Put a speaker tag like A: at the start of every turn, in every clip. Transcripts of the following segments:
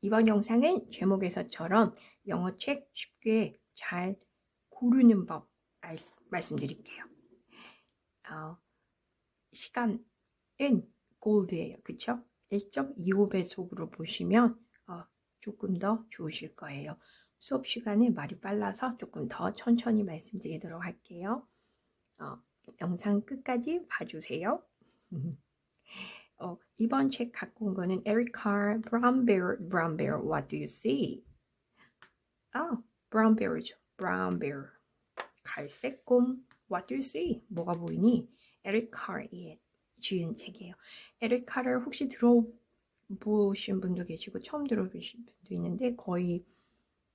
A: 이번 영상은 제목에서처럼 영어 책 쉽게 잘 고르는 법 알- 말씀드릴게요. 어, 시간은 골드예요. 그쵸? 1.25배속으로 보시면 어, 조금 더 좋으실 거예요. 수업 시간에 말이 빨라서 조금 더 천천히 말씀드리도록 할게요. 어, 영상 끝까지 봐주세요. 어, 이번 책 갖고 온 거는 에릭 칼 Brown Bear, Brown Bear, What do you see? 아, Brown Bear죠. Brown Bear. 갈색 곰, What do you see? 뭐가 보이니? 에릭 칼이 지은 책이에요. 에릭 칼을 혹시 들어보신 분도 계시고 처음 들어보신 분도 있는데 거의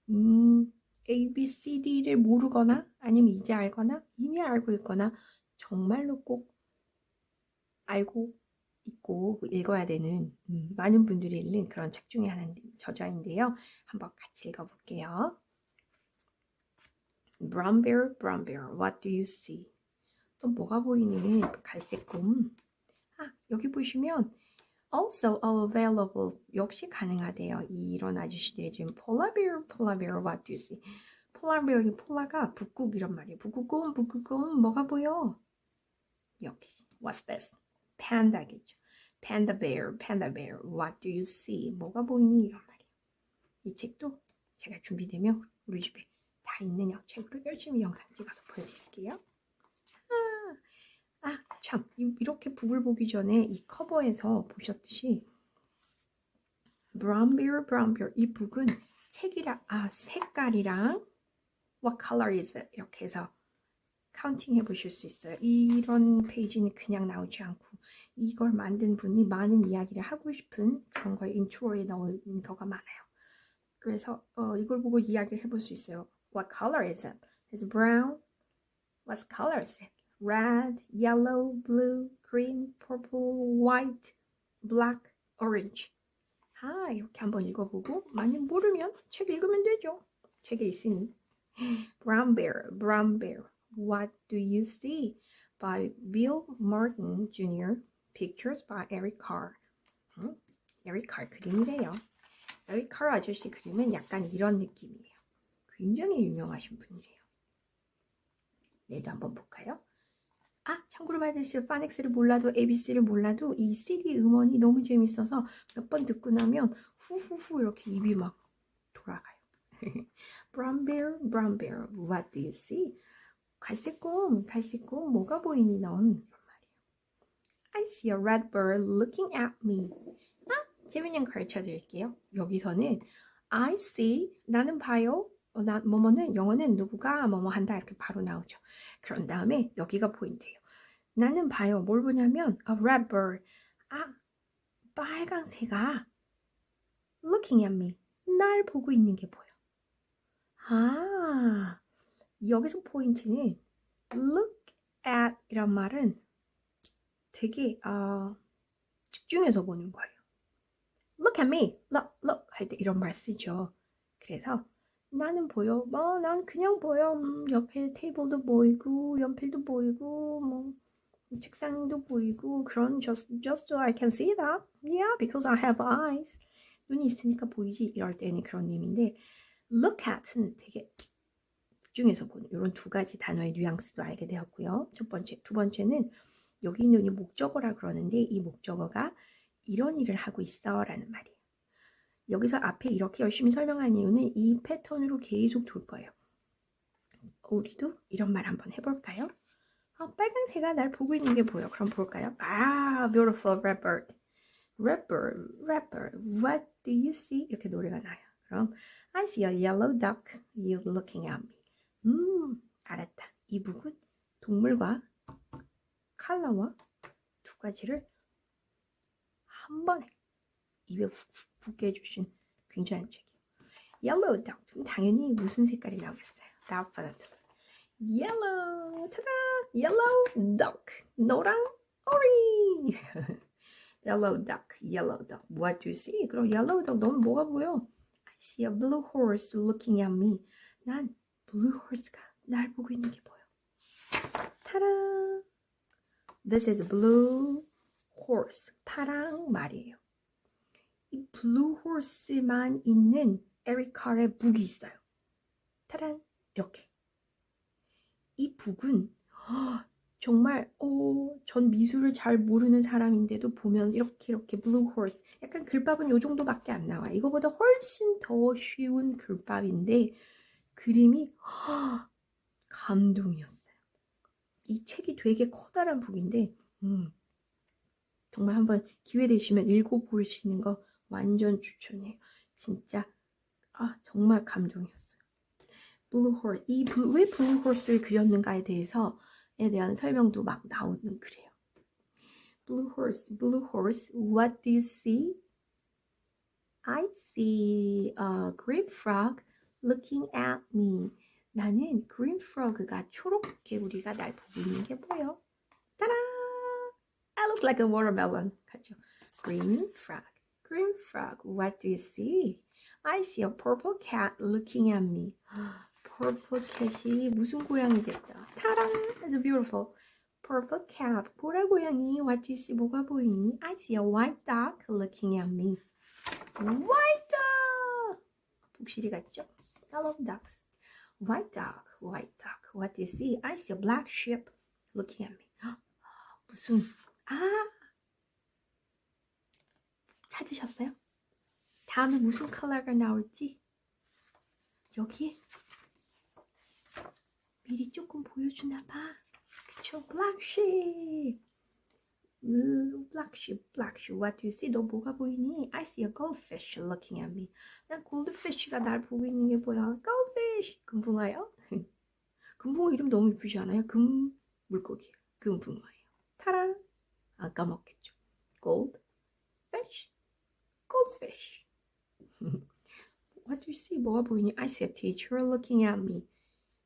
A: 음, A, B, C, D를 모르거나 아니면 이제 알거나 이미 알고 있거나 정말로 꼭 알고 있고 읽어야 되는 음, 많은 분들이 읽는 그런 책 중에 하나인 저자인데요. 한번 같이 읽어볼게요. Brown bear, brown bear, what do you see? 또 뭐가 보이니? 갈색 곰. 아, 여기 보시면 also available 역시 가능하대요. 이런 아저씨들이 지금 polar bear, polar bear, what do you see? polar bear이 폴라가 북극 이런 말이에요. 북극곰, 북극곰 뭐가 보여? 역시 what's this? 팬다겠죠. Panda bear, panda bear, what do you see? 뭐가 보이니? 이런 말이에요. 이 책도 제가 준비되면 우리 집에 다 있는 요 책으로 열심히 영상 찍어서 보여드릴게요. 아, 아, 참. 이- 이렇게 북을 보기 전에 이 커버에서 보셨듯이 brown bear, brown bear 이 북은 색이랑 아 색깔이랑 what color is it 이렇게 해서 카운팅 해보실 수 있어요. 이런 페이지는 그냥 나오지 않고 이걸 만든 분이 많은 이야기를 하고 싶은 그런 걸 인트로에 넣은 거가 많아요. 그래서 어, 이걸 보고 이야기를 해볼 수 있어요. What color is it? It's brown. What color is it? Red, yellow, blue, green, purple, white, black, orange. 아, 이렇게 한번 읽어보고 만약 모르면 책 읽으면 되죠. 책에 있으니. Brown Bear, Brown Bear, What Do You See? By Bill Martin Jr. Pictures by Eric Carr. 응? 에릭 칼 그림이래요. 에릭 칼 아저씨 그림은 약간 이런 느낌이에요. 굉장히 유명하신 분이에요. 내도 한번 볼까요? 아, 참고로 말해주세요. 파닉스를 몰라도 ABC를 몰라도 이 CD 음원이 너무 재밌어서 몇 번 듣고 나면 후후후 이렇게 입이 막 돌아가요. Brown bear, brown bear, what do you see? 갈색 곰, 갈색 곰, 뭐가 보이니 넌? 이런 말이에요. I see a red bird looking at me. 아, 재밌는 거 가르쳐 드릴게요. 여기서는 I see, 나는 봐요. 어, 나, 뭐뭐는, 영어는 누구가 뭐뭐 한다 이렇게 바로 나오죠. 그런 다음에 여기가 포인트예요. 나는 봐요. 뭘 보냐면 a red bird. 아, 빨강 새가 looking at me. 날 보고 있는 게 보여. 아, 여기서 포인트는 look at 이란 말은 되게 어, 집중해서 보는 거예요. Look at me, look, look 할 때 이런 말 쓰죠. 그래서 나는 보여, 뭐, 난 그냥 보여. 음, 옆에 테이블도 보이고, 연필도 보이고, 뭐 책상도 보이고 그런 just just so I can see that. Yeah, because I have eyes. 눈이 있으니까 보이지. 이럴 때는 그런 의미인데 look at는 되게 집 중해서 보는 이런 두 가지 단어의 뉘앙스도 알게 되었고요. 첫 번째, 두 번째는 여기 있는 이 목적어라 그러는데 이 목적어가 이런 일을 하고 있어 라는 말이에요. 여기서 앞에 이렇게 열심히 설명한 이유는 이 패턴으로 계속 돌 거예요. 우리도 이런 말 한번 해볼까요? 아, 빨간새가 날 보고 있는 게 보여. 그럼 볼까요? 아, beautiful red bird. Red bird, red bird, what do you see? 이렇게 노래가 나요. 그럼 I see a yellow duck. You looking at me. 음, 알았다. 이 북은 동물과 컬러와 두 가지를 한 번에 입에 훅훅 붙게 해주신 굉장한 책이에요. Duck. 그럼 당연히 무슨 색깔이 나오겠어요? 나보다 yellow. 타다! Yellow duck. 노랑 오리. yellow duck. What do you see? 그럼 yellow 너는 뭐가 보여? I see a blue horse looking at me. 난 blue horse가 날 보고 있는 게 보여. 타라. This is blue horse. 파랑 말이에요. 이 블루 호스만 있는 에릭 칼의 북이 있어요. 타란 이렇게. 이 북은 정말 어, 전 미술을 잘 모르는 사람인데도 보면 이렇게 이렇게 블루 호스 약간 글밥은 요 정도밖에 안 나와. 이거보다 훨씬 더 쉬운 글밥인데 그림이 감동이었어요. 이 책이 되게 커다란 북인데 음, 정말 한번 기회 되시면 읽어보시는 거 완전 추천해요. 진짜 아 정말 감동이었어요. 블루 호스 이왜 블루 호스를 그렸는가에 대해서에 대한 설명도 막 나오는 그래요. Blue horse, what do you see? I see a green frog looking at me. 나는 green frog가 초록 개구리가 날 보고 있는 게 보여. 따라! I look like a watermelon. 같죠? Green frog, green frog, what do you see? I see a purple cat looking at me. Purple cat이 무슨 고양이겠어? 타라! It's beautiful. Purple cat, 보라 고양이. What do you see? 뭐가 보이니? I see a white dog looking at me. White dog! 복실이 같죠? Love dogs. White dog, white dog. What do you see? I see a black sheep looking at me. 무슨 아 찾으셨어요? 다음에 무슨 컬러가 나올지 여기에 미리 조금 보여주나 봐. 그쵸? Black sheep. 음, black sheep, black sheep. What do you see? 너 뭐가 보이니? I see a goldfish looking at me. 난 goldfish가 날 보고 있는 게 뭐야? Goldfish. 금붕어요? 금붕어 이름 너무 이쁘지 않아요? 금 물고기. 금붕어예요. 타라. 아까 먹겠죠. Gold fish. Goldfish. What do you see? 뭐가 보이니? I see a teacher looking at me.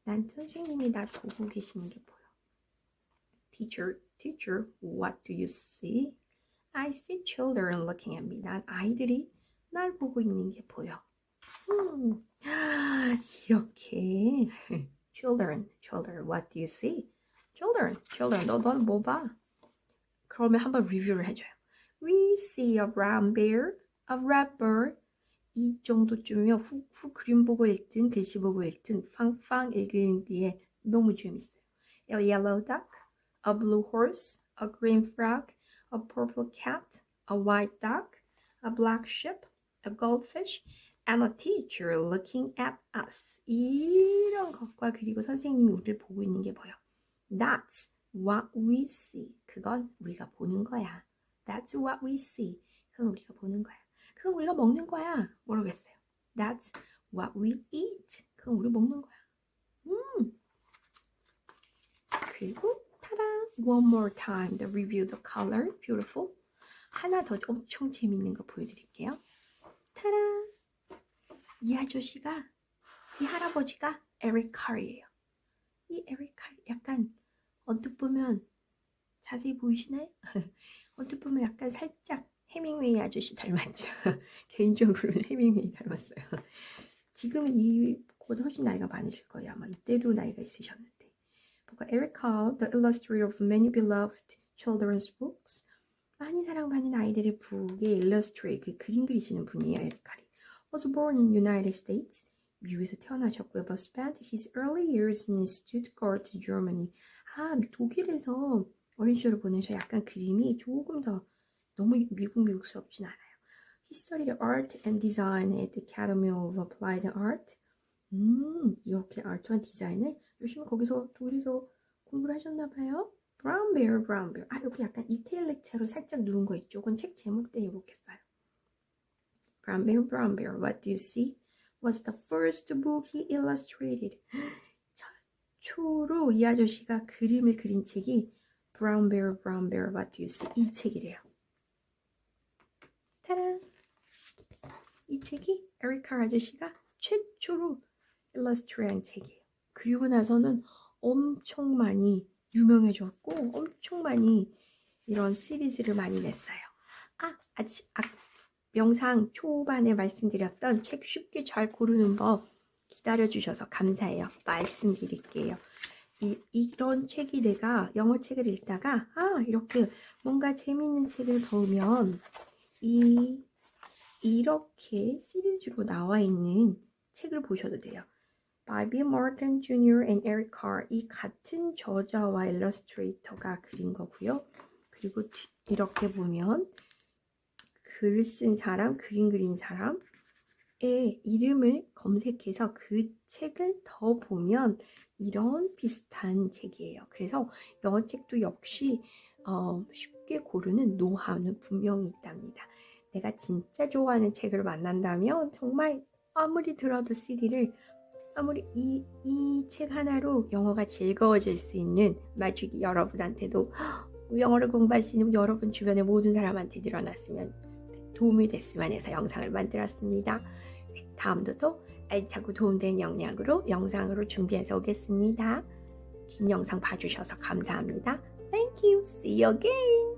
A: 난 선생님이 날 보고 계시는 게 보여. Teacher, teacher, what do you see? I see children looking at me. 난 아이들이 날 보고 있는 게 보여. 음, 이렇게 children, children, what do you see? children, children, 너, 너는 뭐 봐? 그러면 한번 리뷰를 해줘요. We see a brown bear, a red bird. 이 정도쯤이면 후, 후 그림 보고 읽든 글씨 보고 읽든 팡팡 읽기에 너무 재밌어요. A yellow duck, a blue horse, a green frog, a purple cat, a white duck, a black sheep, a goldfish, and a teacher looking at us. 이런 것과 그리고 선생님이 우리를 보고 있는 게 보여. That's what we see. 그건 우리가 보는 거야. That's what we see. 그건 우리가 보는 거야. 그건 우리가 먹는 거야. 모르겠어요. That's what we eat. 그건 우리 먹는 거야. 음. 그리고 타다. One more time. The review the color. Beautiful. 하나 더 엄청 재밌는 거 보여드릴게요. 타라. 이 아저씨가 이 할아버지가 에릭 칼이에요. 이 에릭 칼 약간 언뜻 보면 자세히 보이시나요? 언뜻 보면 약간 살짝 해밍웨이 아저씨 닮았죠. 개인적으로는 해밍웨이 닮았어요. 지금은 이보다 훨씬 나이가 많으실 거예요. 아마 이때도 나이가 있으셨는데. 보고 Eric Carl, the illustrator of many beloved children's books. 많이 사랑받는 아이들의 북의 illustrate, 그 그림 그리시는 분이에요. 에릭 칼이. Was born in United States. 미국에서 태어나셨고요. But spent his early years in Stuttgart, Germany. 아, 독일에서 어린 시절을 보내셔 약간 그림이 조금 더 너무 미국 미국스럽진 않아요. He studied art and design at the Academy of Applied Art. 음, 이렇게 아트와 디자인을 열심히 거기서 독일에서 공부를 하셨나 봐요. Brown Bear, Brown Bear. 아, 여기 약간 이태일렉체로 살짝 누른 거 있죠? 그건 책 제목 때 이렇게 써요. Brown Bear, Brown Bear, what do you see? Was the first book he illustrated. 최초로 이 아저씨가 그림을 그린 책이 Brown Bear, Brown Bear, what do you see? 이 책이래요. 짜란! 이 책이 에리카 아저씨가 최초로 일러스트레이한 책이에요. 그리고 나서는 엄청 많이 유명해졌고 엄청 많이 이런 시리즈를 많이 냈어요. 아, 아직 아, 영상 초반에 말씀드렸던 책 쉽게 잘 고르는 법 기다려주셔서 감사해요. 말씀드릴게요. 이, 이런 책이 내가 영어 책을 읽다가 아 이렇게 뭔가 재밌는 책을 보면 이, 이렇게 시리즈로 나와 있는 책을 보셔도 돼요. By Bill Morton Jr. and Eric Carr 이 같은 저자와 일러스트레이터가 그린 거고요. 그리고 뒤- 이렇게 보면 글 쓴 사람, 그림 그린 사람의 이름을 검색해서 그 책을 더 보면 이런 비슷한 책이에요. 그래서 영어 책도 역시 어, 쉽게 고르는 노하우는 분명히 있답니다. 내가 진짜 좋아하는 책을 만난다면 정말 아무리 들어도 CD를 아무리 이 이 책 하나로 영어가 즐거워질 수 있는 마주기 여러분한테도 영어를 공부하시는 여러분 주변의 모든 사람한테 일어났으면 도움이 됐으면 해서 영상을 만들었습니다. 네, 다음도 또 알차고 도움되는 영상으로 영상으로 준비해서 오겠습니다. 긴 영상 봐주셔서 감사합니다. Thank you. See you again.